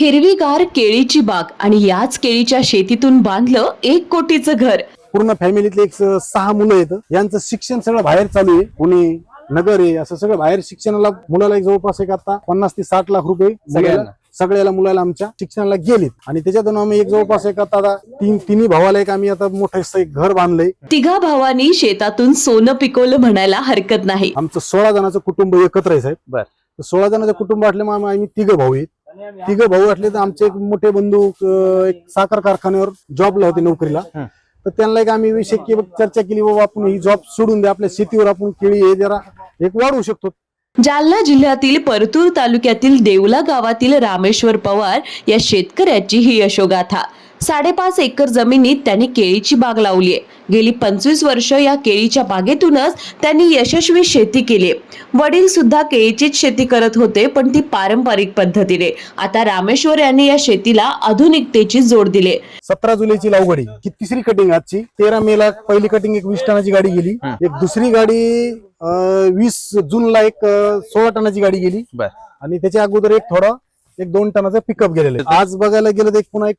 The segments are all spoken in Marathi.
हिरवीगार केळीची बाग आणि याच केळीच्या शेतीतून बांधलं एक कोटीचं घर. पूर्ण फॅमिलीतले एक सहा मुलं आहेत. यांचं शिक्षण सगळं बाहेर चालू आहे. पुणे नगर आहे असं सगळं बाहेर शिक्षणाला मुलाला एक जवळपास एक आता पन्नास ते साठ लाख रुपये मुलाला- सगळ्याला मुलाला आमच्या शिक्षणाला गेलीत. आणि त्याच्यातून आम्ही एक जवळपास एक आता आता तीन तिन्ही भावाला एक आम्ही आता मोठं एक घर बांधलंय. तिघा भावांनी शेतातून सोनं पिकवलं म्हणायला हरकत नाही. आमचं सोळा जणांचं कुटुंब एकत्र आहे साहेब. सोळा जणांचं कुटुंब असल्यामुळे आम्ही- आम्ही तिघं भाऊ आहेत. तिघं भाऊ असले तर आमचे एक मोठे बंधू एक साखर कारखान्यावर जॉबला होते नोकरीला. तर त्यांना एक आम्ही विषय की चर्चा केली बाबा आपण ही जॉब सोडून द्या आपल्या शेतीवर आपण केळी हे जरा एक वाढवू शकतो. जालना जिल्ह्यातील परतूर तालुक्यातील देवला गावातील रामेश्वर पवार या शेतकऱ्याची ही यशोगाथा. साडेपाच एकर जमिनीत त्यांनी केळीची बाग लावली आहे. गेली पंचवीस वर्ष या केळीच्या बागेतूनच त्यांनी यशस्वी शेती केली वडील सुद्धा केळीचीच शेती करत होते पण ती पारंपरिक पद्धतीने. आता रामेश्वर यांनी या शेतीला आधुनिकतेची जोड दिली सतरा जुलैची आहे ही तिसरी कटिंग आजची? तेरा मे ला पहिली कटिंग एक वीस टनाची गाडी गेली. एक दुसरी गाडी वीस जूनला एक अं, सोळा टनाची गाडी गेली. आणि त्याच्या अगोदर एक थोडा एक दोन टनाचा पिकअप गेलेला आज बघायला गेलं तर एक पुन्हा एक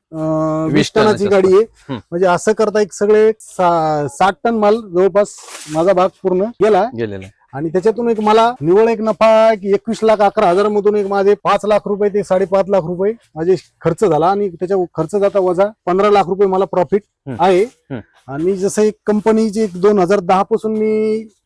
वीस टनाची गाडी आहे. म्हणजे असं करता एक सगळे साठ टन माल जवळपास माझा भाग पूर्ण गेला गेलेलं. आणि त्याच्यातून एक मला निव्वळ एक नफा एक एकवीस लाख अकरा हजार मधून एक माझे पाच लाख रुपये ते साडेपाच लाख रुपये माझे खर्च झाला आणि त्याच्या खर्च जाता वजा पंधरा लाख रुपये मला प्रॉफिट. आहे. आणि जसं एक कंपनीचे दोन हजार दहा पासून मी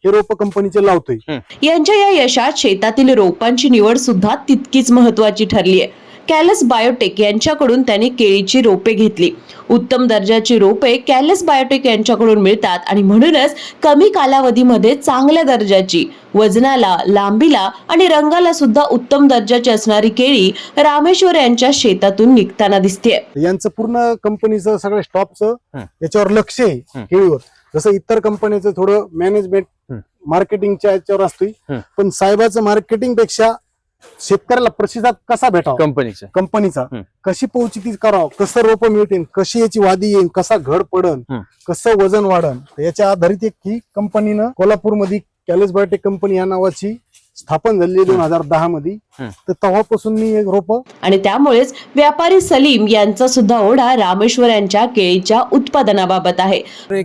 हे रोप कंपनीचे लावतोय यांच्या या यशात शेतातील रोपांची निवड सुद्धा तितकीच महत्वाची ठरली आहे कॅलस बायोटेक यांच्याकडून त्यांनी केळीची रोपे घेतली उत्तम दर्जाची रोपे कॅलस बायोटेक यांच्याकडून मिळतात आणि म्हणूनच कमी कालावधीमध्ये चांगल्या दर्जाची वजनाला लांबीला आणि रंगाला सुद्धा उत्तम दर्जाची असणारी केळी रामेश्वर यांच्या शेतातून निघताना दिसते यांचं पूर्ण कंपनीचं सगळ्या स्टॉपचं. याच्यावर लक्ष आहे. केळीवर जसं इतर कंपनीचं थोडं मॅनेजमेंट. मार्केटिंगच्या याच्यावर असतोय. पण साहेबाचं मार्केटिंगपेक्षा शेतकऱ्याला प्रतिसाद कसा भेटावा? कंपनीचं. कंपनीचा. हं. कशी पोहोचती करावं? कसं रोप मिळतील? कशी याची वादी येईल? कसा घड पडन? हं. कसं वजन वाढन? तर याच्या आधारित एक ही कंपनीनं कोल्हापूरमध्ये कॅलेस बायोटेक कंपनी या नावाची स्थापन झाली दोन हजार दहा मध्ये. तर तेव्हापासून मी एक रोप आणि त्यामुळेच व्यापारी सलीम यांचा सुद्धा ओढा रामेश्वर यांच्या केळीच्या उत्पादनाबाबत आहे.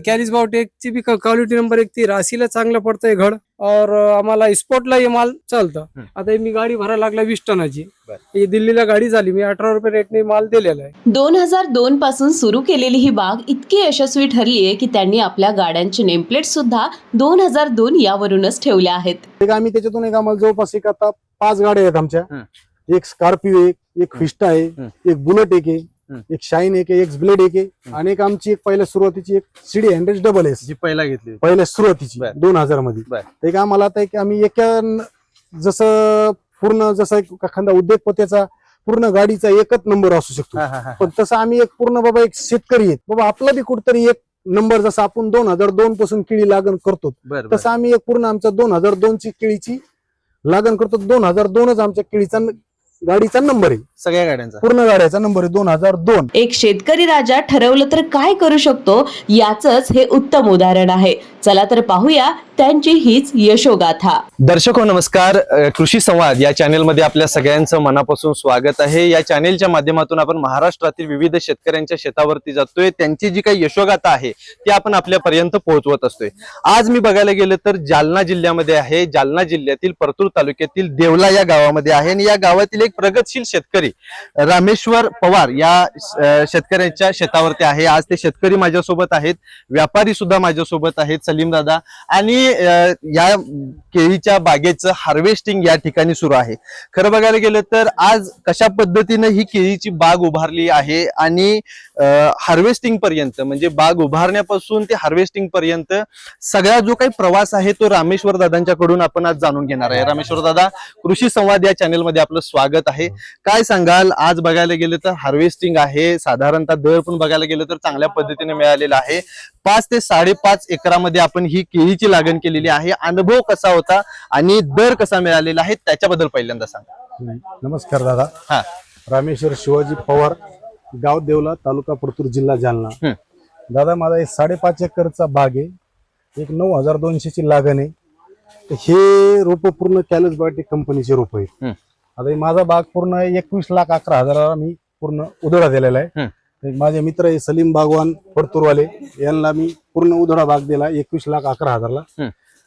कॅलिस बायोटेक ची भी क्वालिटी नंबर एक ती. राशीला चांगलं पडतंय घड. और आम्हाला स्पॉटला हे माल चालतं. आता मी गाडी भरायला लागला वीस टनाची. ही दिल्लीला गाडी झाली. मी अठरा रुपये रेटने माल दिलेला आहे. दोन हजार दोन पासून सुरू केलेली ही बाग इतकी यशस्वी ठरली आहे की त्यांनी आपल्या गाड्यांचे नेमप्लेट सुद्धा दोन हजार दोन यावरूनच ठेवल्या आहेत. एक आम्ही त्याच्यातून एक आम्हाला जवळपास एक आता पाच गाड्या आहेत आमच्या. एक स्कॉर्पिओ एक एक फिस्टा आहे. एक बुलेट एक आहे. एक शाईन एक आहे एक ब्लेड एक आहे. आणि एक आमची एक पहिल्या सुरुवातीची एक CD hundred double S G पहिला घेतली पहिल्या सुरुवातीची. दोन हजारमध्ये एक आम्हाला आता एक आम्ही एका जसं पूर्ण जसं एखादा उद्योगपत्याचा पूर्ण गाडीचा एकच नंबर असू शकतो. पण तसं आम्ही एक पूर्ण बाबा एक शेतकरी आहेत बाबा आपला बी कुठतरी एक नंबर जसं आपण दोन हजार दोन पासून केळी लागण करतो. तसं आम्ही एक पूर्ण आमच्या दोन हजार दोन ची केळीची लागण करतो. दोन हजार दोनच आमच्या केळीचा न- गाडीचा नंबर आहे. सगळ्या गाड्यांचा. पूर्ण गाड्याचा नंबर आहे दोन हजार दोन. एक शेतकरी राजा ठरवलं तर काय करू शकतो याचंच हे उत्तम उदाहरण आहे. चला तर पाहूया त्यांची हीच यशोगाथा. दर्शक हो नमस्कार. अ, कृषी संवाद या चॅनेलमध्ये आपल्या सगळ्यांचं मनापासून स्वागत आहे. या चॅनेलच्या माध्यमातून आपण महाराष्ट्रातील विविध शेतकऱ्यांच्या शेतावरती जातोय. त्यांची जी काही यशोगाथा आहे ती आपण आपल्यापर्यंत पोहोचवत असतोय. आज मी बघायला गेलं तर जालना जिल्ह्यामध्ये आहे. जालना जिल्ह्यातील परतूर तालुक्यातील देवला या गावामध्ये आहे. आणि या गावातील एक प्रगतशील शेतकरी. रामेश्वर पवार या शेतकऱ्यांच्या शेतावरती आहे. आज ते शेतकरी माझ्यासोबत आहेत. व्यापारी सुद्धा माझ्यासोबत आहेत सलीम दादा. आणि या केळीच्या बागेचं हार्वेस्टिंग या ठिकाणी सुरू आहे. खरं बघायला गेलं तर आज कशा पद्धतीनं ही केळीची बाग उभारली आहे आणि हार्वेस्टिंग पर्यंत म्हणजे बाग उभारण्यापासून ते हार्वेस्टिंग पर्यंत सगळा जो काही प्रवास आहे तो रामेश्वर दादांच्याकडून आपण आज जाणून घेणार आहे. रामेश्वर दादा कृषी संवाद या चॅनेलमध्ये आपलं स्वागत आहे. काय सांगाल? आज बघायला गेलं तर हार्वेस्टिंग आहे. साधारणतः दर पण बघायला गेलं तर चांगल्या पद्धतीने मिळालेला आहे. पाच ते साडेपाच एकरामध्ये आपण ही केळीची लागण केलेली आहे. अनुभव कसा होता आणि दर कसा मिळालेला आहे? त्याच्याबद्दल पहिल्यांदा सांगा. नमस्कार दादा. हा. रामेश्वर शिवाजी पवार गाव देवला तालुका परतूर जिल्हा जालना. हं. दादा माझा एक साडेपाच एकरचा बाग आहे. एक नऊ हजार दोनशेची लागण आहे. हे रोप पूर्ण कॅलस बायोटेक कंपनीचे रोप आहेत. हं. आता माझा बाग पूर्ण एकवीस लाख अकरा हजाराला मी पूर्ण उधळा दिलेला आहे माझे मित्र आहे सलीम बागवान फडतूरवाले यांना मी पूर्ण उधळा बाग दिला एकवीस लाख अकरा हजारला.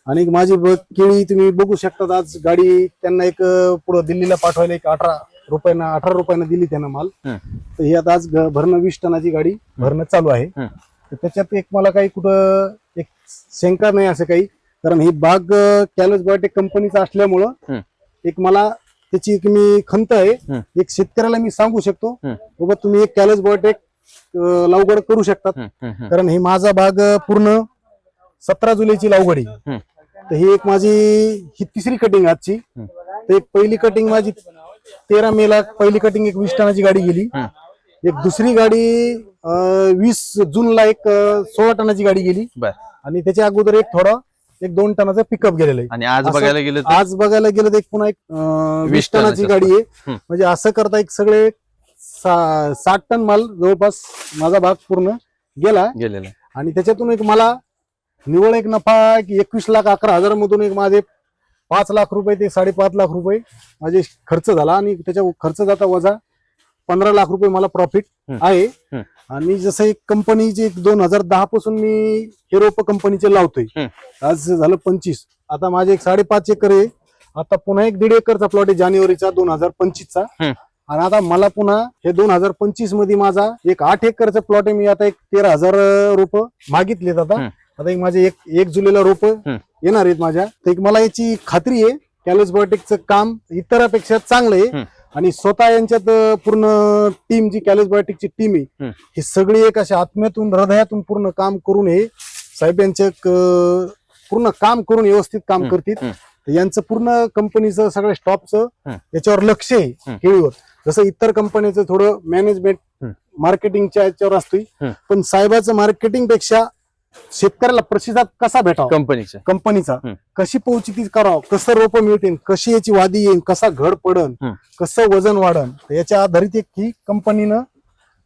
आणि माझी केळी तुम्ही बघू शकता आज गाडी त्यांना एक पुढं दिल्लीला पाठवायला एक अठरा रुपयानं अठरा रुपयानं दिली त्यांना माल. तर ही आता आज भरणं वीस टनाची गाडी भरणं चालू आहे. तर त्याच्यात एक मला काही कुठं एक शंका नाही असं काही कारण ही बाग कॅलस बायोटेक कंपनीचा असल्यामुळं. एक मला त्याची एक मी खंत आहे. एक शेतकऱ्याला मी सांगू शकतो. बाबा तुम्ही एक कॅलस बायोटेक लागवड करू शकतात. कारण ही माझा बाग अं, पूर्ण सतरा जुलैची लागवड आहे. तर ही एक माझी ही तिसरी कटिंग आजची. तर एक पहिली कटिंग माझी तेरा मे ला पहिली कटिंग एक वीस टनाची गाडी गेली. एक दुसरी गाडी वीस जूनला एक सोळा टनाची गाडी गेली आणि त्याच्या अगोदर एक थोडा एक दोन टनाचा पिकअप गेलेला आहे. आणि आज असं- बघायला गेलं तर? आज बघायला गेलं तर एक पुन्हा एक अं, वीस वीस टनाची गाडी आहे. हम्म. म्हणजे असं करता एक सगळे सा- साठ टन माल जवळपास माझा भाग पूर्ण गेला. गेलेलं आहे. आणि त्याच्यातून एक मला निव्वळ एक नफा एक एकवीस लाख अकरा हजार मधून एक माझे पाच लाख रुपये ते साडेपाच लाख रुपये माझे खर्च झाला आणि त्याच्या खर्च जाता वजा पंधरा लाख रुपये मला प्रॉफिट. आहे. आणि जसं एक कंपनीचे दोन हजार दहा पासून मी हे रोप कंपनीचे लावतोय. आज झालं पंचवीस आता माझे एक साडेपाच एकर आहे आता पुन्हा एक दीड एकरचा प्लॉट आहे जानेवारीचा दोन हजार पंचवीसचा. आणि आता मला पुन्हा हे दोन हजार पंचवीसमध्ये माझा एक आठ एकरचा प्लॉट आहे मी आता एक तेरा हजार रोप मागितलेत आता. आता एक माझे एक एक जुलैला रोप येणार आहेत माझ्या तर एक मला याची खात्री आहे कॅलस बायोटेकचं काम इतरापेक्षा चांगलं आहे. आणि स्वतः यांच्यात पूर्ण टीम जी कॅलस बायोटेकची टीम आहे. ही सगळी एक अशा आत्म्यातून हृदयातून पूर्ण काम करून हे साहेब यांच्या क- पूर्ण काम करून व्यवस्थित काम. करतील यांचं पूर्ण कंपनीचं सगळ्या स्टॉपचं. याच्यावर लक्ष आहे. केळीवर जसं इतर कंपनीचं थोडं मॅनेजमेंट. मार्केटिंगच्या याच्यावर असतोय. पण साहेबाचं मार्केटिंगपेक्षा शेतकऱ्याला प्रतिसाद कसा भेटावा? कंपनीचे. कंपनीचा. हम्म. कशी पोहोचती करावं? कसं रोप मिळतील? कशी याची वादी येईल? कसा घड पडन? हम्म. कसं वजन वाढन? तर याच्या आधारित एक ही कंपनीनं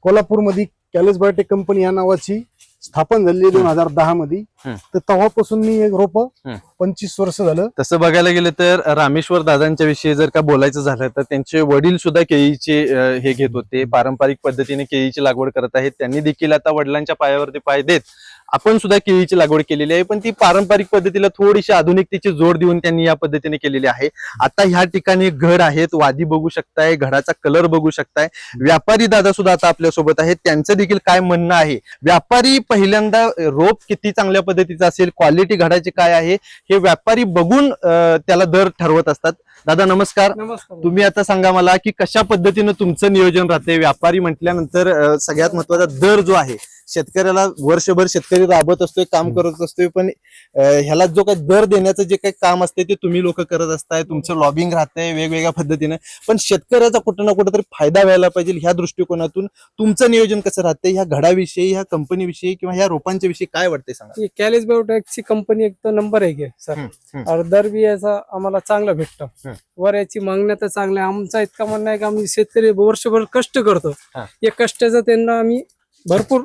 कोल्हापूरमध्ये कॅलेस बायोटेक कंपनी या नावाची स्थापन झाली दोन हजार दहा मध्ये हम्म. तर तेव्हापासून मी एक रोप हम्म. पंचवीस वर्ष झालं. तसं बघायला गेलं तर रामेश्वर दादांच्या विषयी जर का बोलायचं झालं तर त्यांचे वडील सुद्धा केळीचे अं, हे घेत होते. पारंपरिक पद्धतीने केळीची लागवड करत आहेत. त्यांनी देखील आता वडिलांच्या पायावरती पाय देत आपण सुद्धा केळीची लागवड केलेली आहे पण ती पारंपरिक पद्धतीला थोडीशी आधुनिकतेची जोड देऊन त्यांनी या पद्धतीने केलेली आहे. आता ह्या ठिकाणी घड आहेत वादी बघू शकताय घडाचा कलर बघू शकताय. व्यापारी दादा सुद्धा आता आपल्यासोबत आहेत त्यांचं देखील काय म्हणणं आहे? व्यापारी पहिल्यांदा रोप किती चांगल्या पद्धतीचं असेल क्वालिटी घडाची काय आहे हे व्यापारी बघून त्याला दर ठरवत असतात. दादा नमस्कार. नमस्कार. तुम्ही आता सांगा मला की कशा पद्धतीनं तुमचं नियोजन राहते व्यापारी म्हटल्यानंतर सगळ्यात महत्त्वाचा दर जो आहे शेतकऱ्याला वर्षभर शेतकरी राबत असतोय काम करत असतोय पण ह्याला जो काही दर देण्याचं जे काही काम असते ते तुम्ही लोक करत असताय तुमचं लॉबिंग राहतंय वेगवेगळ्या पद्धतीनं पण शेतकऱ्याचा कुठं ना कुठं तरी फायदा व्हायला पाहिजे ह्या दृष्टिकोनातून तुमचं नियोजन कसं राहतंय ह्या घडाविषयी ह्या कंपनीविषयी किंवा ह्या रोपांच्या विषयी काय वाटतंय सांगा कॅलेज बायोटेकची कंपनी एक तर नंबर आहे. और दर बी याचा आम्हाला चांगला भेटतो. वर याची मागण्या तर चांगल्या. आमचा इतका म्हणणं आहे की आम्ही शेतकरी वर्षभर कष्ट करतो. या कष्टाचा त्यांना आम्ही भरपूर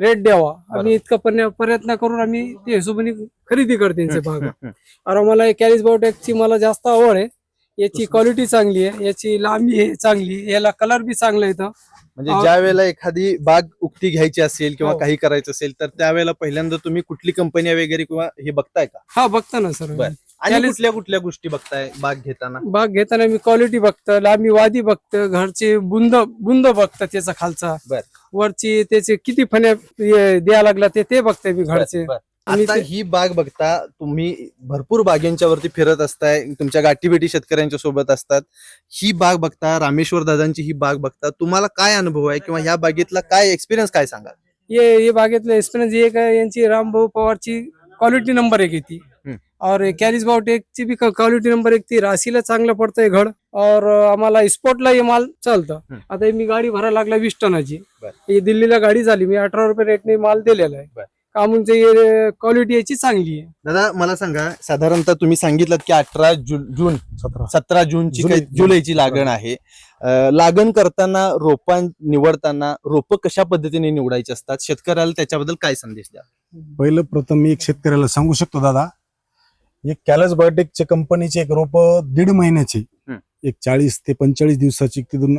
रेट द्यावा आम्ही इतका पर्य- प्रयत्न करून आम्ही ते हिशोबाने खरेदी करतो त्यांचे भाग. और आम्हाला कॅलिस बायोटेकची मला जास्त आवड आहे याची क्वालिटी चांगली आहे याची लांबी आहे चांगली आहे. याला कलर बी चांगला येतं म्हणजे ज्या वेळेला एखादी बाग उक्ती घ्यायची असेल किंवा हो. काही करायचं असेल तर त्यावेळेला पहिल्यांदा तुम्ही कुठली कंपनी वगैरे किंवा हे बघताय का हा बघता ना सर. आणि कुठल्या कुठल्या गोष्टी बघताय बाग घेताना? बाग घेताना मी क्वालिटी बघतो लांबी वादी बघतो घरचे बुंद बुंद बघतो त्याचा खालचा. बर. वरची त्याचे किती फण्या द्यायला लागला ते ते बघते मी घरचे. बर, बर. आणि आता ते- ही बाग बघता तुम्ही भरपूर बागेंच्या वरती फिरत असताय तुमच्या गाठीभेटी शेतकऱ्यांच्या सोबत असतात. ही बाग बघता रामेश्वर दादांची ही बाग बघता तुम्हाला काय अनुभव आहे किंवा ह्या बागेतला काय एक्सपिरियन्स काय सांगा ये ये बागेतलं एक्सपिरियन्स एक आहे यांची रामभाऊ पवारची क्वालिटी नंबर एक येते और कॅलिस बायोटेकची बी क्वालिटी नंबर एक ती राशीला चांगलं पडतंय घड. और आम्हाला स्पॉटला हे माल चालतं. आता हे मी गाडी भरायला लागला वीस टनाची. ही दिल्लीला गाडी झाली. मी अठरा रुपये रेटने माल दिलेला. आहे. कामूनची क्वालिटी याची चांगली आहे. दादा मला सांगा साधारणतः तुम्ही सांगितलं की अठरा जून सतरा. सतरा जूनची जुलैची लागण आहे. लागण करताना रोपां निवडताना रोप कशा पद्धतीने निवडायची असतात? शेतकऱ्याला त्याच्याबद्दल काय संदेश द्या? पहिलं प्रथम मी एक शेतकऱ्याला सांगू शकतो दादा. एक कॅलस बायोटेकच्या कंपनीचे एक रोप दीड महिन्याची. एक चाळीस ते पंचेचाळीस दिवसाची तिथून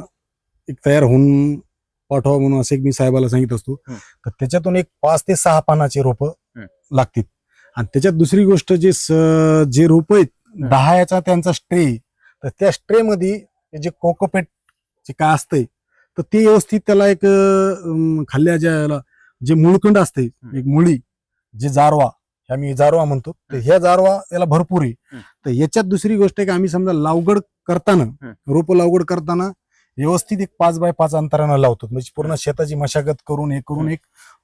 एक तयार होऊन पाठवा म्हणून असं एक मी साहेबाला सांगित असतो. तर त्याच्यातून एक पाच ते सहा पानाचे रोप. लागतील आणि त्याच्यात दुसरी गोष्ट जे जे रोप आहेत दहा याचा त्यांचा स्ट्रे तर त्या स्ट्रे मध्ये जे कोकोपेट जे काय असतंय तर ते व्यवस्थित त्याला एक खाल्ल्या ज्या जे मुळकंड असते. एक मुळी जे जारवा मी जारवा म्हणतो. तर ह्या जारवा याला भरपूर आहे. तर याच्यात दुसरी गोष्ट आहे की आम्ही समजा लावगड करताना. रोप लावगड करताना व्यवस्थित एक पाच बाय पाच अंतरानं लावतो. म्हणजे पूर्ण शेताची मशागत करून हे करून एक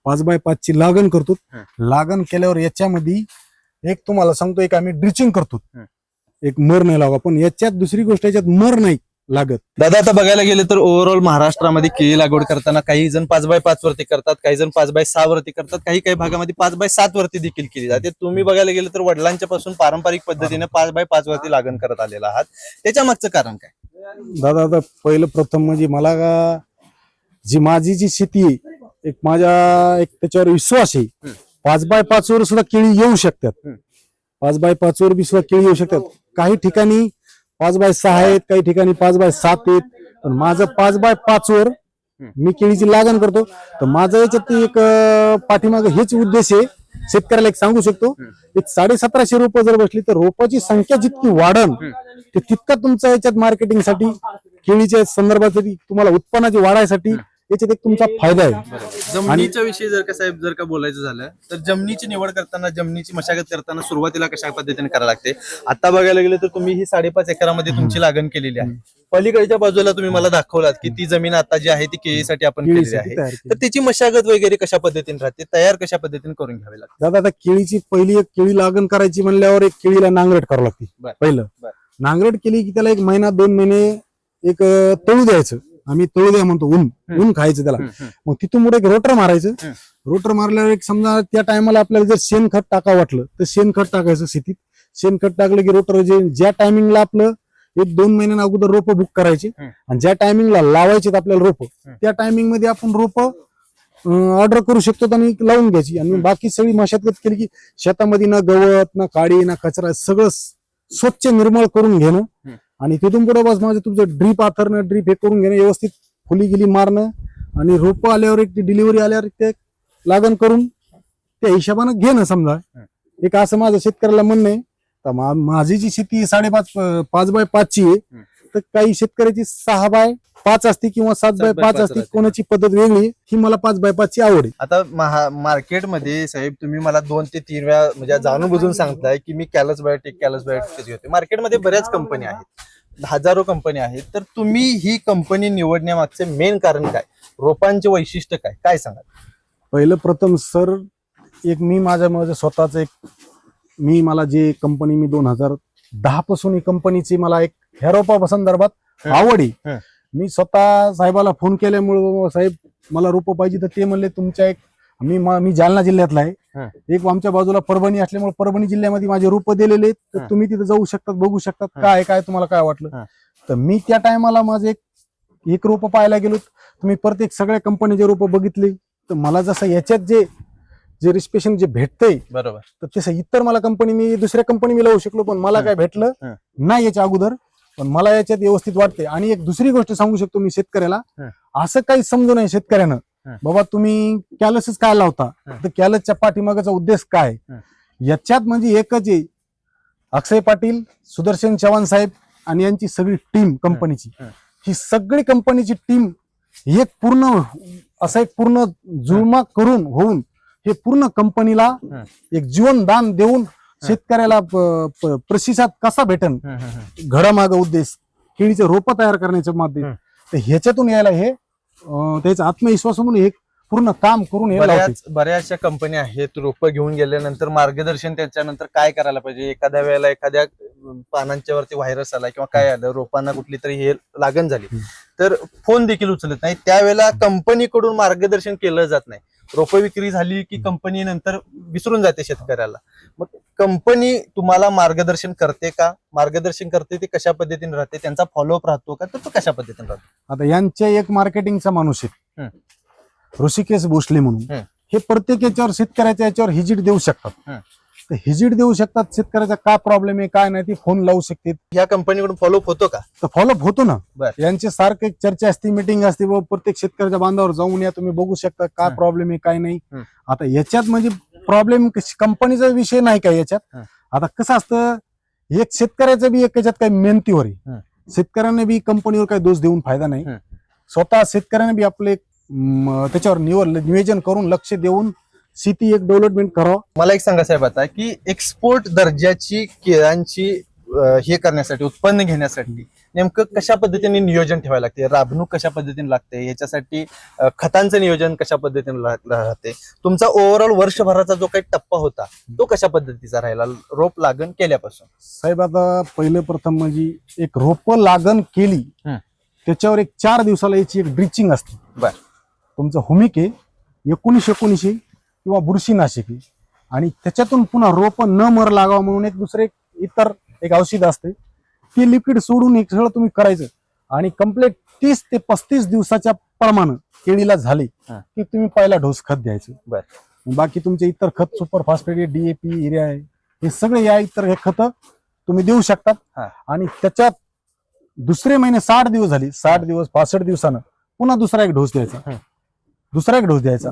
पाच बाय पाचची लागण करतो. लागण केल्यावर याच्यामध्ये एक तुम्हाला सांगतो एक आम्ही ड्रिचिंग करतो. एक मर नाही लावा पण याच्यात दुसरी गोष्ट याच्यात मर नाही. लागत. दादा आता बघायला गेले तर ओव्हरऑल महाराष्ट्रामध्ये केळी लागवड करताना काही जण पाच बाय पाच वरती करतात काही जण पाच बाय सहा वरती करतात काही काही भागामध्ये पाच बाय सात वरती देखील केली जाते. तुम्ही बघायला गेले तर वडिलांच्या पासून पारंपरिक पद्धतीने पाच बाय पाच वरती लागण करत आलेला आहात. त्याच्या मागचं कारण काय? दादा आता पहिलं प्रथम म्हणजे मला का जी माझी जी शेती आहे एक माझ्या एक त्याच्यावर विश्वास आहे. पाच बाय पाच वर सुद्धा केळी येऊ शकतात. पाच बाय पाच वर बी सुद्धा केळी येऊ शकतात. काही ठिकाणी पाच बाय सहा आहेत काही ठिकाणी पाच बाय सात आहेत पण माझं पाच बाय पाच वर. मी केळीची लागण करतो तर माझं याच्यात एक पाठीमाग हेच उद्देश आहे शेतकऱ्याला एक सांगू शकतो. एक साडेसतराशे रोपं जर बसली तर रोपाची संख्या जितकी वाढन. ते तितका तुमचा याच्यात मार्केटिंगसाठी केळीच्या संदर्भासाठी तुम्हाला उत्पन्नाची वाढायसाठी. याच्यात एक तुमचा फायदा आहे. जमिनीच्या विषयी जर का साहेब जर का बोलायचं झालं तर जमिनीची निवड करताना जमिनीची मशागत करताना सुरुवातीला कशा पद्धतीने करायला लागते? आता बघायला गेलं तर तुम्ही ही साडेपाच एकरामध्ये तुमची लागण केलेली आहे. पलीकडच्या बाजूला तुम्ही मला दाखवलात की ती जमीन आता जी आहे ती केळीसाठी आपण केलेली आहे. तर. त्याची मशागत वगैरे कशा पद्धतीने राहते? तयार कशा पद्धतीने करून घ्यावी लागते? दादा आता केळीची पहिली एक केळी लागण करायची म्हणल्यावर एक केळीला नांगरट करावं लागते. पहिलं. नांगरट केली की त्याला एक महिना दोन महिने एक तळू द्यायचं. आम्ही तळू द्या म्हणतो ऊन. ऊन खायचं त्याला. मग तिथून पुढे एक रोटर मारायचं. रोटर मारल्यावर एक समजा त्या टायमाला आपल्याला जर शेणखत टाका वाटलं तर शेणखत टाकायचं शेतीत शेणखत टाकलं की रोटर जे ज्या टायमिंगला आपलं एक दोन महिन्यांना अगोदर रोप बुक करायची. आणि ज्या टायमिंगला लावायचे आपल्याला रोप त्या टायमिंगमध्ये आपण रोप ऑर्डर करू शकतो आणि लावून घ्यायची आणि बाकी सगळी मशागत केली की शेतामध्ये ना गवत ना काडी ना कचरा सगळं स्वच्छ निर्मळ करून घेणं. आणि तिथून पुढे बस माझं तुमचं ड्रीप आथरणं ड्रीप हे करून घेणं व्यवस्थित फुली गिली मारणं आणि रोप आल्यावर एक डिलिव्हरी आल्यावर ते लागण करून त्या हिशोबानं घेणं समजा. एक असं माझं शेतकऱ्याला म्हणणं आहे तर माझी जी शेती साडेपाच पाच बाय पाचची आहे. तर काही शेतकऱ्याची सहा बाय पाच असते किंवा सात बाय पाच पाच असते. कोणाची पद्धत वेगळी. ही मला पाच बाय पाचची आवड आहे आता मार्केटमध्ये साहेब तुम्ही मला दोन ते तीन वेळा म्हणजे जाणून बुजून सांगताय की मी कॅलस बायोटेक कॅलस बायोटेक घेते मार्केटमध्ये बऱ्याच कंपनी आहेत हजारो कंपनी आहेत तर तुम्ही ही कंपनी निवडण्यामागचे मेन कारण काय रोपांचे वैशिष्ट्य काय काय सांगा पहिलं प्रथम सर एक मी माझ्या माझं स्वतःच एक मी मला जे कंपनी मी दोन हजार दहा पासून ही कंपनीची मला एक ह्या रोपा संदर्भात. आवड आहे. मी स्वतः साहेबाला फोन केल्यामुळे साहेब मला रोपं पाहिजे तर ते म्हणले तुमच्या एक मी मा- मी जालना जिल्ह्यातला हं. आहे एक आमच्या बाजूला परभणी असल्यामुळे परभणी जिल्ह्यामध्ये माझे रोपं दिलेले आहेत तर हं. तुम्ही तिथे जाऊ शकतात बघू शकतात हं. काय काय तुम्हाला काय वाटलं हं. तर मी त्या टायमाला माझं एक एक रोपं पाहायला गेलो तुम्ही प्रत्येक सगळ्या कंपनीचे रोपं बघितले तर मला जसं याच्यात जे जे रिस्पेशन जे भेटतंय बरोबर तर तसं इतर मला कंपनी मी दुसऱ्या कंपनी मी लावू शकलो पण मला हं. काय भेटलं. नाही याच्या अगोदर पण मला याच्यात व्यवस्थित वाटते आणि एक दुसरी गोष्ट सांगू शकतो मी शेतकऱ्याला हं. असं काही समजू नये शेतकऱ्यानं. बाबा तुम्ही कॅलसच काय लावता. तर कॅलसच्या पाठीमागाचा उद्देश काय. याच्यात म्हणजे एकच आहे. अक्षय पाटील सुदर्शन चव्हाण साहेब आणि यांची सगळी टीम कंपनीची हं. सगळी कंपनीची टीम एक पूर्ण असं एक पूर्ण जुळमा करून होऊन हे पूर्ण कंपनीला. एक जीवनदान देऊन शेतकऱ्याला प्रतिसाद कसा भेटन? घडामाग उद्देश केळीचे रोप तयार करण्याच्या माध्यम. तर ह्याच्यातून यायला हे अं, त्याचा आत्मविश्वास म्हणून हे पूर्ण काम करून हे लावते बऱ्याच बऱ्याचशा कंपन्या आहेत रोप घेऊन गेल्यानंतर मार्गदर्शन त्याच्यानंतर काय करायला पाहिजे? एखाद्या वेळेला एखाद्या अं, पानांच्या वरती व्हायरस आला किंवा काय आलं रोपांना कुठली तरी हे लागण झाली हम्म. तर फोन देखील उचलत नाही. त्यावेळेला कंपनीकडून मार्गदर्शन केलं जात नाही. रोप विक्री झाली की कंपनी नंतर विसरून जाते शेतकऱ्याला. मग कंपनी तुम्हाला मार्गदर्शन करते का? मार्गदर्शन करते ते कशा पद्धतीने राहते? त्यांचा फॉलोअप राहतो का? तर तो कशा पद्धतीने राहतो? आता यांच्या एक मार्केटिंगचा माणूस आहे. ऋषिकेश भोसले म्हणून. हं. प्रत्येक याच्यावर शेतकऱ्याच्या याच्यावर हिजिट देऊ शकतात. तर व्हिजिट देऊ शकतात शेतकऱ्याचा काय प्रॉब्लेम आहे काय नाही ते फोन लावू शकतात या कंपनीकडून फॉलोअप होतो का तर फॉलोअप होतो ना बर. यांचे सारखे चर्चा असते मिटिंग असते व प्रत्येक शेतकऱ्याच्या बांधावर जाऊन या तुम्ही बघू शकता काय हं. प्रॉब्लेम आहे काय नाही हं. आता याच्यात म्हणजे प्रॉब्लेम कंपनीचा विषय नाही का याच्यात हं. आता कसं असतं एक शेतकऱ्याचं बी एक याच्यात काही मेहनतीवर हं. आहे शेतकऱ्याने बी कंपनीवर काही दोष देऊन फायदा नाही हं. स्वतः शेतकऱ्याने बी आपले म, त्याच्यावर निवड नियोजन करून लक्ष देऊन शेती एक डेव्हलपमेंट करावं मला एक सांगा साहेब आता की एक्सपोर्ट दर्जाची केळांची हे करण्यासाठी उत्पन्न घेण्यासाठी नेमकं कशा पद्धतीने नियोजन ठेवायला लागते? राबणूक कशा पद्धतीने लागते? याच्यासाठी खतांचं नियोजन कशा पद्धतीने राहते? तुमचा ओव्हरऑल वर्षभराचा जो काही टप्पा होता तो कशा पद्धतीचा राहिला? रोप लागण केल्यापासून. साहेब आता पहिले प्रथम म्हणजे एक रोप लागण केली. त्याच्यावर एक चार दिवसाला याची एक ड्रिचिंग असते. बर. तुमचं हुमिक आहे एकोणीस एकोणीसशे किंवा बुरशीनाशक आणि त्याच्यातून पुन्हा रोप न मर लागावं म्हणून एक दुसरे इतर एक औषध असते ते लिक्विड सोडून एक सगळं तुम्ही करायचं आणि कंप्लीट तीस ते पस्तीस दिवसाच्या प्रमाणे केळीला झाले. की तुम्ही पहिला डोस खत द्यायचं. बाकी तुमचे इतर खत सुपर फॉस्फेट डीएपी एरिया आहे हे सगळे या इतर हे खत तुम्ही देऊ शकतात. आणि त्याच्यात दुसरे महिने साठ दिवस झाले साठ दिवस पासष्ट दिवसानं पुन्हा दुसरा एक डोस द्यायचा. दुसरा एक डोस द्यायचा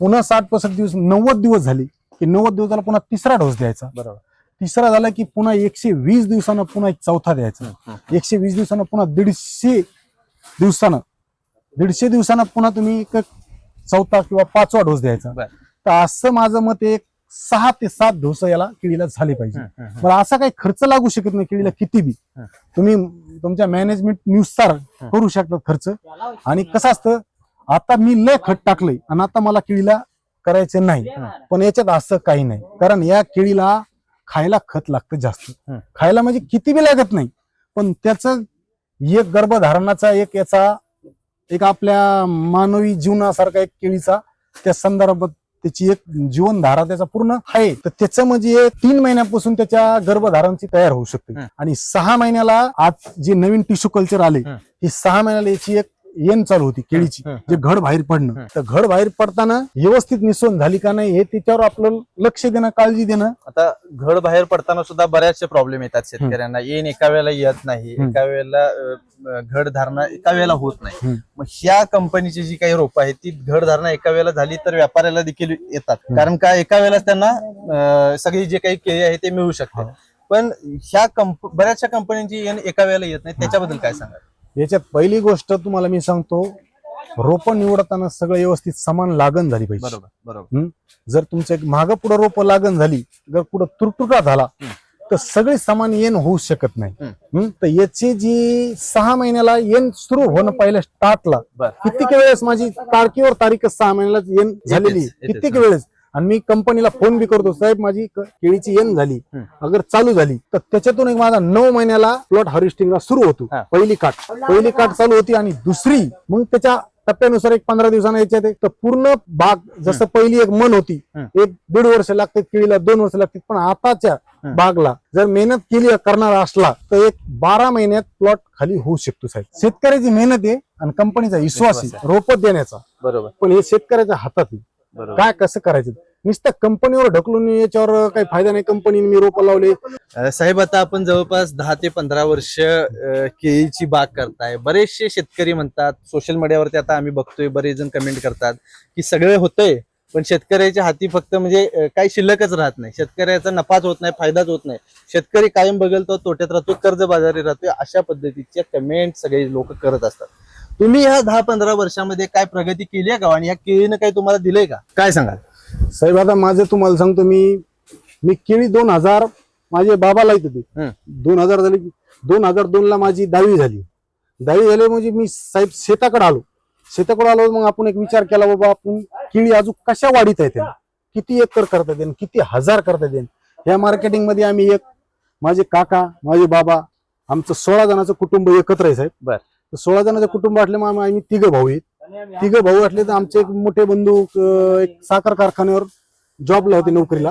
पुन्हा साठ पासष्ट दिवस नव्वद दिवस झाले की नव्वद दिवसाला पुन्हा तिसरा डोस द्यायचा. बरोबर. तिसरा झाला की पुन्हा एकशे वीस दिवसानं पुन्हा एक चौथा द्यायचा. एकशे वीस दिवसानं पुन्हा दीडशे दिवसानं दीडशे दिवसानं पुन्हा तुम्ही एक चौथा किंवा पाचवा डोस द्यायचा. तर असं माझं मत एक सहा ते सात डोस याला केळीला झाले पाहिजे. बरं असा काही खर्च लागू शकत नाही केळीला किती बी. तुम्ही तुमच्या मॅनेजमेंटनुसार करू शकता खर्च. आणि कसं असतं आता मी लय खत टाकलंय. आणि आता मला केळीला करायचं नाही. पण याच्यात असं काही नाही. कारण या केळीला खायला खत लागतं जास्त. खायला म्हणजे किती बी लागत नाही. पण त्याचं एक गर्भधारणाचा एक याचा एक आपल्या मानवी जीवनासारखा एक केळीचा त्या संदर्भात त्याची एक जीवनधारा त्याचा पूर्ण आहे. तर त्याचं म्हणजे तीन महिन्यापासून त्याच्या गर्भधारणची तयार होऊ शकते. आणि सहा महिन्याला आज जे नवीन टिश्यू कल्चर आले. ही सहा महिन्याला याची एक येण चालू होती केळीची. जे घड बाहेर पडणं. तर घड बाहेर पडताना व्यवस्थित निसवण झाली का नाही हे त्याच्यावर आपलं लक्ष देणं काळजी देणं आता घड बाहेर पडताना सुद्धा बऱ्याचशे प्रॉब्लेम येतात शेतकऱ्यांना येण एका वेळेला येत नाही. एका वेळेला घड धारणा एका वेळेला होत नाही. मग ह्या कंपनीची जी काही रोपं आहेत ती घड धारणा एका वेळेला झाली तर व्यापाऱ्याला देखील येतात. कारण का एका वेळेला त्यांना सगळी जे काही केळी आहे ते मिळू शकते हा. पण ह्या कंप बऱ्याचशा कंपन्यांची येण एका वेळेला येत नाही त्याच्याबद्दल काय सांगा याच्यात पहिली गोष्ट तुम्हाला मी सांगतो रोपं निवडताना सगळं व्यवस्थित समान लागण झाली पाहिजे बरोबर बरोबर जर तुमचं एक मागं पुढं रोपं लागण झाली जर पुढं तुरतुटा झाला. तर सगळे समान येण होऊ शकत नाही? तर याची जी सहा महिन्याला येण सुरू होणं पहिल्या स्टार्टला बर कित्येक वेळेस माझी तारखेवर तारीखच सहा महिन्याला येण झालेली. येतेच, कित्येक. वेळेस आणि मी कंपनीला फोन बी करतो साहेब माझी केळीची येण झाली. अगर चालू झाली तर त्याच्यातून एक माझा नऊ महिन्याला प्लॉट हार्वेस्टिंगला सुरू होतो. पहिली काट पहिली काट चालू होती आणि दुसरी मग त्याच्या टप्प्यानुसार एक पंधरा दिवसांना याच्यात तर पूर्ण बाग जसं पहिली एक मन होती. एक दीड वर्ष लागतात केळीला दोन वर्ष लागतात पण आताच्या. बागला जर मेहनत केली करणार असला तर एक बारा महिन्यात प्लॉट खाली होऊ शकतो साहेब शेतकऱ्याची मेहनत आहे आणि कंपनीचा विश्वास आहे रोपत देण्याचा बरोबर पण हे शेतकऱ्याच्या हातात आहे काय कसं करायचं? नुसतं कंपनीवर ढकलून याच्यावर काही फायदा नाही. कंपनीने मी रोपं लावले. साहेब आता आपण जवळपास दहा ते पंधरा वर्ष अ, केळीची बाग करताय. बरेचसे शेतकरी म्हणतात सोशल मीडियावरती आता आम्ही बघतोय बरेच जण कमेंट करतात की सगळे होतंय पण शेतकऱ्याच्या हाती फक्त म्हणजे अ, काही शिल्लकच राहत नाही. शेतकऱ्याचा नफाच होत नाही फायदाच होत नाही. शेतकरी कायम बघेल तो तोट्यात राहतो कर्जबाजारी राहतोय अशा पद्धतीचे कमेंट सगळे लोक करत असतात. तुम्ही ह्या दहा पंधरा वर्षामध्ये काय प्रगती केली आहे का आणि या केळीनं काही तुम्हाला दिलंय का? काय सांगाल? साहेब आता माझं तुम्हाला सांगतो मी मी केळी दोन हजार माझे बाबाला येत होते. दोन हजार झाले की- दोन हजार दोन ला माझी दहावी झाली. दहावी झाली म्हणजे मी साहेब शेताकडे आलो. शेताकडे आलो मग आपण एक विचार केला बाबा आपण केळी अजून कशा वाढीत येते किती एकर करता येईल? किती हजार करता येईल? ह्या मार्केटिंगमध्ये आम्ही एक माझे काका माझे बाबा आमचं सोळा जणांचं कुटुंब एकत्र आहे साहेब. सोळा जणांचं कुटुंब असल्यामुळे आम्ही तिघं भाऊ आहेत. तिघं भाऊ असले तर आमचे एक मोठे बंधू एक साखर कारखान्यावर जॉबला होते नोकरीला.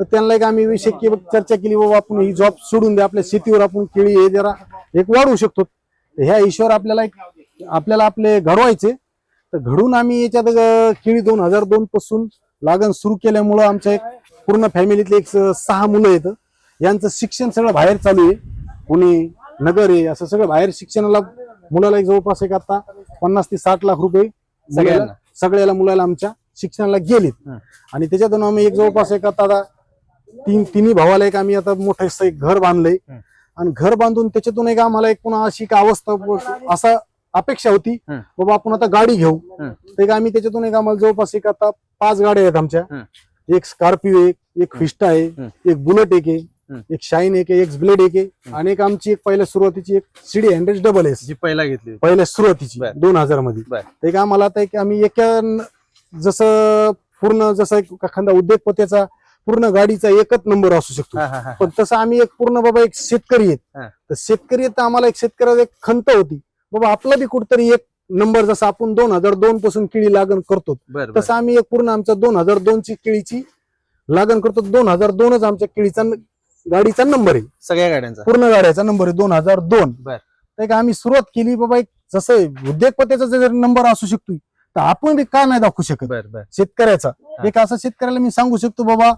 तर त्यांना एक आम्ही विषय की चर्चा केली बाबा आपण ही जॉब सोडून दे आपल्या शेतीवर आपण केळी हे जरा एक वाढवू शकतो. ह्या ईश्वर आपल्याला एक आपल्याला आपले घडवायचे. तर घडून आम्ही याच्यात केळी दोन हजार दोन पासून लागण सुरू केल्यामुळं आमच्या एक पूर्ण फॅमिलीतले एक सहा मुलं आहेत. यांचं शिक्षण सगळं बाहेर चालू आहे. पुणे नगर आहे असं सगळं बाहेर शिक्षणाला मुलाला एक जवळपास एक आता पन्नास ते साठ लाख रुपये सगळ्यांना? सगळ्याला मुलाला आमच्या शिक्षणाला गेलेत. आणि त्याच्यातून आम्ही एक जवळपास एक आता तीन तिन्ही भावाला एक आम्ही आता मोठं एक घर बांधलंय. आणि घर बांधून त्याच्यातून एक आम्हाला एक पुन्हा अशी एक अवस्था असा अपेक्षा होती. बाबा आपण आता गाडी घेऊ एक आम्ही त्याच्यातून एक आम्हाला जवळपास एक आता पाच गाड्या आहेत आमच्या. एक स्कॉर्पिओ एक एक फिस्टा आहे. एक बुलेट एक आहे. एक शाईन एक एक ब्लेड एक आहे. आणि एक आमची एक पहिल्या सुरुवातीची एक CD hundred double S. G पहिला घेतली. पहिल्या सुरुवातीची. दोन हजारमध्ये एक आम्हाला आता एक आम्ही एका जसं पूर्ण जसं एखादा उद्योगपत्याचा पूर्ण गाडीचा एकच नंबर असू शकतो. पण तसं आम्ही एक पूर्ण बाबा एक शेतकरी आहेत. तर शेतकरी आहेत तर आम्हाला एक शेतकऱ्याला एक खंत होती. बाबा आपला बी कुठतरी एक नंबर जसं आपण दोन हजार दोन पासून केळी लागण करतो. तसं आम्ही एक पूर्ण आमच्या दोन हजार दोन ची केळीची लागण करतो. दोन हजार दोनच आमच्या केळीचा गाडीचा नंबर आहे. सगळ्या गाड्यांचा. पूर्ण गाड्याचा नंबर आहे दोन हजार दोन. बर. तर एक आम्ही सुरुवात केली बाबा एक जसं उद्योगपत्याचा जर नंबर असू शकतो तर आपण बी का नाही दाखवू शकत? बर बर. शेतकऱ्याचा. एक असं शेतकऱ्याला मी सांगू शकतो बाबा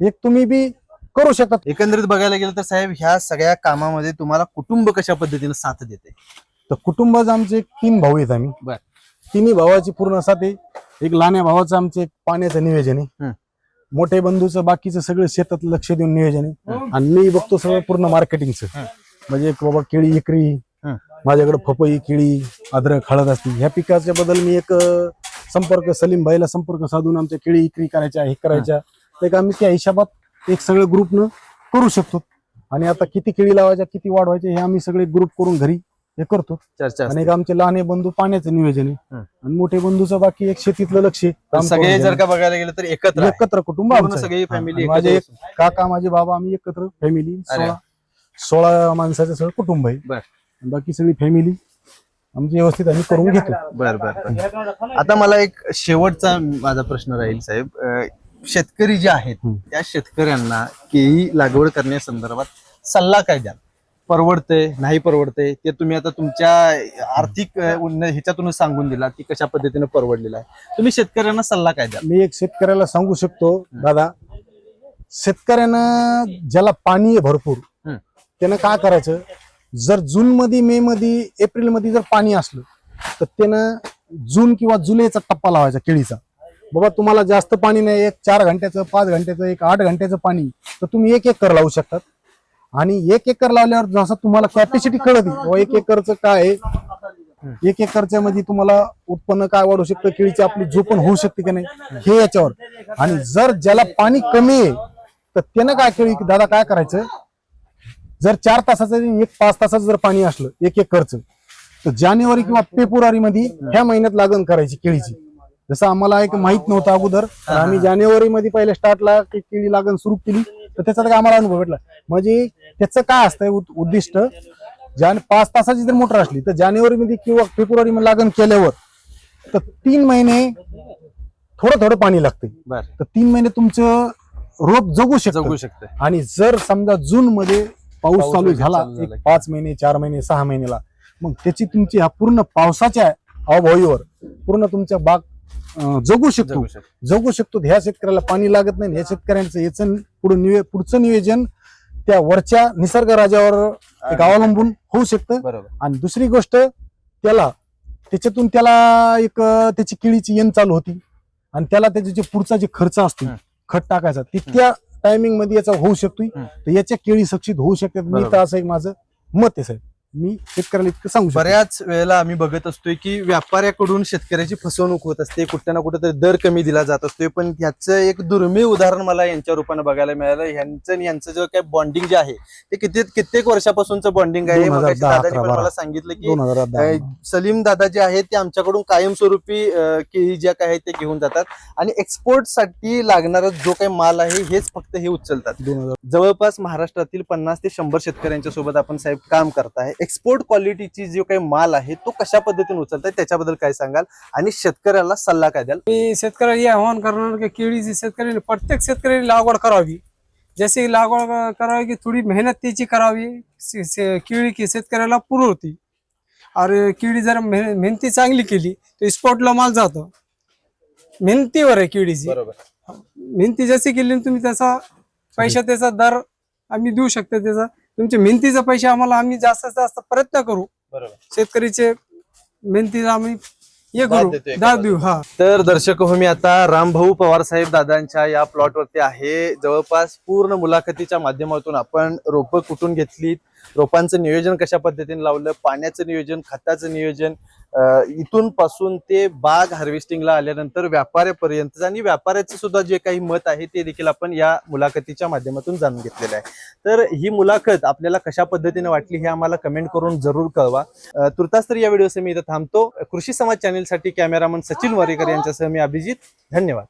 एक तुम्ही बी करू शकता. एकंदरीत बघायला गेलं तर साहेब ह्या सगळ्या कामामध्ये तुम्हाला कुटुंब कशा पद्धतीने साथ देते? तर कुटुंबात आमचे एक तीन भाऊ आहेत आम्ही. बर. तिन्ही भावाची पूर्ण साथ आहे. एक लहान्या भावाचं आमचं एक पाण्याचं नियोजन आहे. मोठ्या बंधूचं बाकीचं सगळं शेतात लक्ष देऊन नियोजन आहे. आणि मी बघतो सगळं पूर्ण मार्केटिंगचं. म्हणजे बाबा केळी इकरी हं. माझ्याकडे पपई केळी अद्रक हळद असते. ह्या पिकाच्या बद्दल मी एक संपर्क सलीम भाईला संपर्क साधून आमच्या केळी इकरी करायच्या हे करायच्या. तर एक आम्ही त्या हिशोबात एक सगळं ग्रुपनं करू शकतो. आणि आता किती केळी लावायच्या किती वाढवायच्या हे आम्ही सगळे ग्रुप करून घरी हे करतो चर्चा आणि. एक आमचे लहाने बंधू पाण्याचं नियोजन आहे हं. आणि मोठे बंधूचं बाकी एक शेतीतलं लक्ष आहे. काम सगळे करून जर. का बघायला गेलं तर एकत्र आहे. एकत्र कुटुंब पूर्ण आमचं आहे. सगळी माझे एक काका माझे बाबा आम्ही एकत्र फॅमिली अरे सोळा सोळा माणसाचं सगळं कुटुंब आहे बर. आणि बाकी सगळी फॅमिली आमची व्यवस्थित आम्ही करून घेतो बर बर बर. आता मला एक शेवटचा माझा प्रश्न राहील साहेब अं, शेतकरी जे आहेत हं. त्या शेतकऱ्यांना केळी लागवड करण्यासंदर्भात सल्ला काय द्याल परवडते नाही परवडते ते तुम्ही आता तुमच्या आर्थिक ह्याच्यातूनच सांगून दिला की कशा पद्धतीने परवडलेला आहे. तुम्ही शेतकऱ्यांना सल्ला काय द्याल? मी एक शेतकऱ्याला सांगू शकतो दादा. शेतकऱ्यानं ज्याला पाणी आहे भरपूर. त्यानं काय करायचं? जर जून मध्ये मे मध्ये एप्रिलमध्ये जर पाणी असलं तर त्यानं जून किंवा जुलैचा टप्पा लावायचा केळीचा. बाबा तुम्हाला जास्त पाणी नाही एक चार घंट्याचं पाच घंट्याचं एक आठ घंट्याचं पाणी तर तुम्ही एक एकर लावू शकतात. आणि एक एकर लावल्यावर जसं तुम्हाला कॅपॅसिटी कळत एक एकरचं काय एक एकरच्या मध्ये तुम्हाला उत्पन्न काय वाढू शकतं केळीची आपली झोपण होऊ शकते की नाही हे याच्यावर. आणि जर ज्याला पाणी कमी आहे तर त्यानं काय केळी दादा काय करायचं? जर चार तासाचं एक पाच तासाचं जर पाणी असलं एक एकरचं तर जानेवारी किंवा फेब्रुवारी मध्ये ह्या महिन्यात लागण करायची केळीची. जसं आम्हाला एक माहीत नव्हतं अगोदर आम्ही जानेवारी मध्ये पहिल्या स्टार्टला केळी लागण सुरू केली. तर त्याचा तर आम्हाला अनुभव भेटला? म्हणजे त्याचं काय असतंय उद- उद्दिष्ट ज्या पाच तासाची जर मोटर असली तर जानेवारी मध्ये किंवा फेब्रुवारी मध्ये लागण केल्यावर तर तीन महिने थोडं थोडं पाणी लागते तर तीन महिने तुमचं रोप जगू शकतं. जगू शकते आणि जर समजा जून मध्ये पाऊस चालू झाला एक. पाच महिने चार महिने सहा महिन्याला मग त्याची तुमची ह्या पूर्ण पावसाच्या अभावीवर पूर्ण तुमच्या बाग जगू शकतो. जगू शकते. शकतो. ह्या शेतकऱ्याला पाणी लागत नाही. ह्या शेतकऱ्यांचं याचं पुढे निवे पुढचं नियोजन त्या वरच्या निसर्ग राजावर एक अवलंबून होऊ शकतं. आणि दुसरी गोष्ट त्याला त्याच्यातून त्याला एक त्याची केळीची येण चालू होती. आणि त्याला त्याचा जे पुढचा जे खर्च असतो. खत टाकायचा तितक्या टायमिंगमध्ये याचा होऊ शकतोय. तर याच्या केळी सक्षित होऊ शकतात. मी. तर असं एक माझं मत आहे साहेब. मी शेतकऱ्याला इतकं सांगू शकतो. बऱ्याच वेळेला आम्ही बघत असतोय की व्यापाऱ्याकडून शेतकऱ्याची फसवणूक होत असते कुठे ना कुठेतरी दर कमी दिला जात असतोय. पण ह्याचं एक दुर्मिळ उदाहरण मला यांच्या रूपाने बघायला मिळालं. ह्यांचं आणि यांचं जो काही बॉन्डिंग जे आहे ते किती कित्येक वर्षापासून बॉन्डिंग आहे. 2010, मगाशी दादानी पण 11, मला सांगितलं की दोन हजार दहा अ, सलीम दादा जे आहेत ते आमच्याकडून कायमस्वरूपी अ, केळी ज्या काही आहेत ते घेऊन जातात. आणि एक्सपोर्टसाठी लागणारा जो काही माल आहे हेच फक्त हे उचलतात. दोन हजार जवळपास महाराष्ट्रातील पन्नास ते शंभर शेतकऱ्यांच्या सोबत आपण साहेब काम करताय. एक्सपोर्ट क्वालिटीची जो काही माल आहे तो कशा पद्धतीने उचलताय त्याच्याबद्दल काय सांगाल? आणि शेतकऱ्याला सल्ला काय द्याल? मी शेतकऱ्याला हे आव्हान करणार की केळीची शेतकऱ्यांनी प्रत्येक शेतकऱ्यांनी लागवड करावी. जशी लागवड करावी की थोडी मेहनत त्याची करावी केळी की शेतकऱ्याला पुरवती. अरे केळी जर मेह- मेहनती चांगली केली तर स्पॉटला माल जातो. मेहनतीवर आहे केळीची. बरोबर. मेहनती जशी केली तुम्ही त्याचा पैसा त्याचा दर आम्ही देऊ शकतो त्याचा. तुमच्या मेहनतीचा पैसे आम्हाला आम्ही जास्तीत जास्त प्रयत्न करू. बरोबर. शेतकरीचे मेहनतीला आम्ही हे दाद करू. दाद देऊ हा. तर दर्शक हो मी आता रामभाऊ पवार साहेब दादांच्या या प्लॉट वरती आहे. जवळपास पूर्ण मुलाखतीच्या माध्यमातून आपण रोपं कुठून घेतलीत रोपांचं नियोजन कशा पद्धतीने लावलं पाण्याचं नियोजन खताचं नियोजन इथून पासून ते बाग हार्वेस्टिंगला आल्यानंतर व्यापाऱ्यापर्यंत आणि व्यापाऱ्याचं सुद्धा जे काही मत आहे ते देखील आपण या मुलाखतीच्या माध्यमातून जाणून घेतलेलं आहे. तर ही मुलाखत आपल्याला कशा पद्धतीने वाटली हे आम्हाला कमेंट करून जरूर कळवा. अं, तुर्तास तर या व्हिडिओचे मी इथं थांबतो. कृषी समाज चॅनेलसाठी कॅमेरामन सचिन वारेकर यांच्यासह मी अभिजित. धन्यवाद.